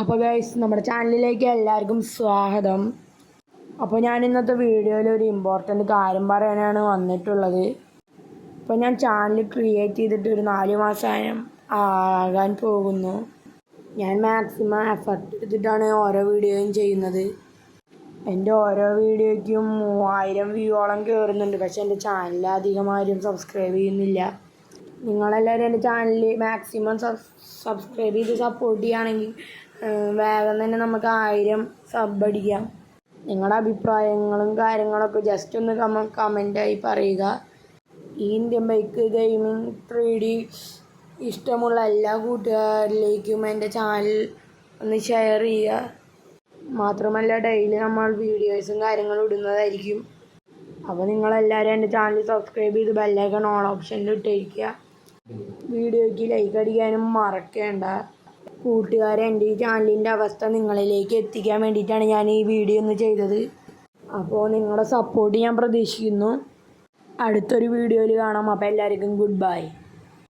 അപ്പോൾ ഗൈസ് നമ്മുടെ ചാനലിലേക്ക് എല്ലാവർക്കും സ്വാഗതം. അപ്പോൾ ഞാൻ ഇന്നത്തെ വീഡിയോയിൽ ഒരു ഇമ്പോർട്ടന്റ് കാര്യം പറയാനാണ് വന്നിട്ടുള്ളത്. അപ്പോൾ ഞാൻ ചാനൽ ക്രിയേറ്റ് ചെയ്തിട്ട് ഒരു നാല് മാസം ആകാൻ പോകുന്നു. ഞാൻ മാക്സിമം എഫർട്ട് എടുത്തിട്ടാണ് ഓരോ വീഡിയോയും ചെയ്യുന്നത്. എന്റെ ഓരോ വീഡിയോയ്ക്കും മൂവായിരം വ്യൂവോളം കയറുന്നുണ്ട് പക്ഷേ എന്റെ ചാനൽ അധികമാരും സബ്സ്ക്രൈബ് ചെയ്യുന്നില്ല. നിങ്ങളെല്ലാവരും എന്റെ ചാനൽ മാക്സിമം സബ്സ്ക്രൈബ് ചെയ്ത് സപ്പോർട്ട് ചെയ്യുകയാണെങ്കിൽ വേഗം തന്നെ നമുക്ക് ആയിരം സബ് അടിക്കാം. നിങ്ങളുടെ അഭിപ്രായങ്ങളും കാര്യങ്ങളൊക്കെ ജസ്റ്റ് ഒന്ന് കമ കമന്റായി പറയുക. ഈ Indian bike gaming three D ഇഷ്ടമുള്ള എല്ലാ കൂട്ടുകാരിലേക്കും എന്റെ ചാനൽ ഒന്ന് ഷെയർ ചെയ്യുക. മാത്രമല്ല ഡെയിലി നമ്മൾ വീഡിയോസും കാര്യങ്ങളും ഇടുന്നതായിരിക്കും. അപ്പോൾ നിങ്ങളെല്ലാവരും എന്റെ ചാനൽ സബ്സ്ക്രൈബ് ചെയ്ത് ബെല്ലൈക്കൺ ഓൺ ഓപ്ഷനിൽ ഇട്ടിരിക്കുക വീഡിയോയ്ക്ക് ലൈക്ക് അടിക്കാനും മറക്കേണ്ട. കൂട്ടുകാരെ എന്റെ ഈ ചാനലിന്റെ അവസ്ഥ നിങ്ങളിലേക്ക് എത്തിക്കാൻ വേണ്ടിയിട്ടാണ് ഞാൻ ഈ വീഡിയോ ഒന്ന് ചെയ്തത്. അപ്പോൾ നിങ്ങളുടെ സപ്പോർട്ട് ഞാൻ പ്രതീക്ഷിക്കുന്നു. അടുത്തൊരു വീഡിയോയിൽ കാണാം. അപ്പോൾ എല്ലാവർക്കും ഗുഡ് ബൈ